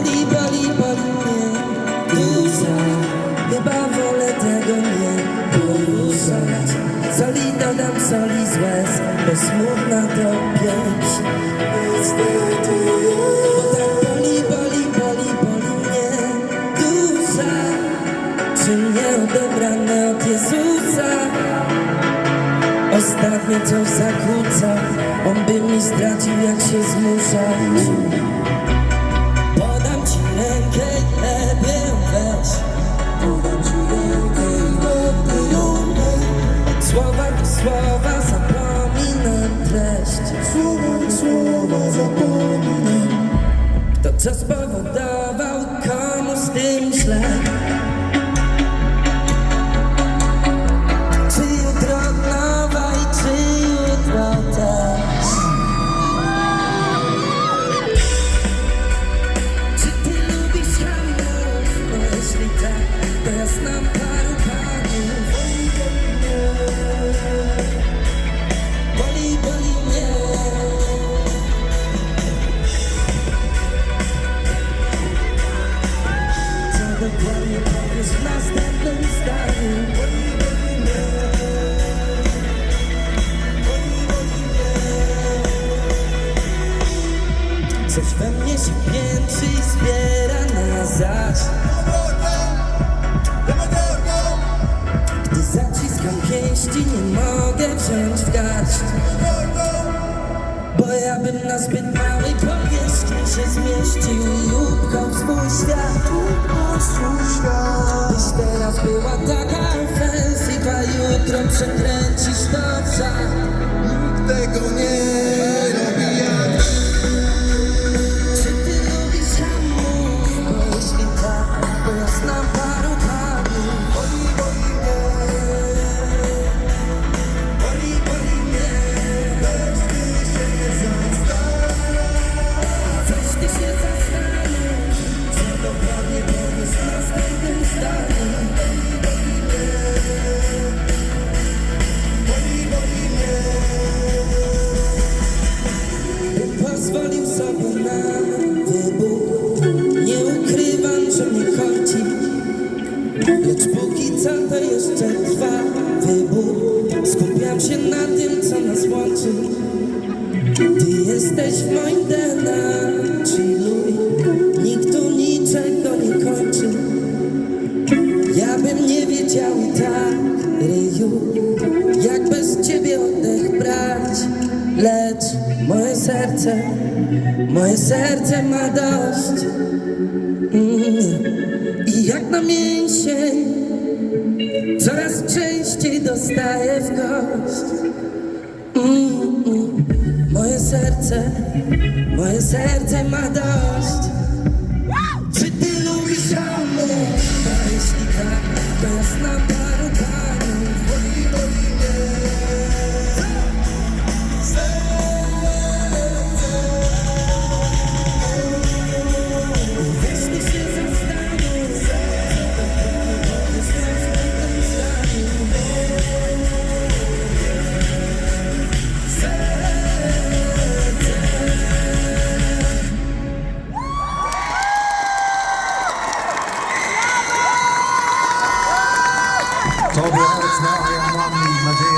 Boli, boli, boli mnie dusza Chyba wolę tego nie poruszać. Soli dodam soli z łez Bo smutna to pieśń Bo tak boli, boli, boli, boli mnie dusza Czy mnie odebrane od Jezusa? Ostatnio coś zakłóca On by mi zdradził jak się zmuszał Co spowodował, komu z tym źle Coś we mnie się piętrzy i zbiera na zaś. Gdy zaciskam pięści nie mogę wziąć w garść. Bo ja bym na zbyt małej powierzchni się zmieścił I upchał w swój świat. Byś teraz była taka ofensywa Jutro przekręcisz to w żart Tego nie to jeszcze trwa wybuch Skupiam się na tym, co nas łączy. Ty jesteś w moim DNA Chilluj, nikt tu niczego nie kończy. Ja bym nie wiedział i tak, Ryju Jak bez ciebie oddech brać. Lecz moje serce, moje serce ma dość. Mm. I jak na mięsień dostaję w kość mm, mm. Moje serce, moje serce ma dość Oh,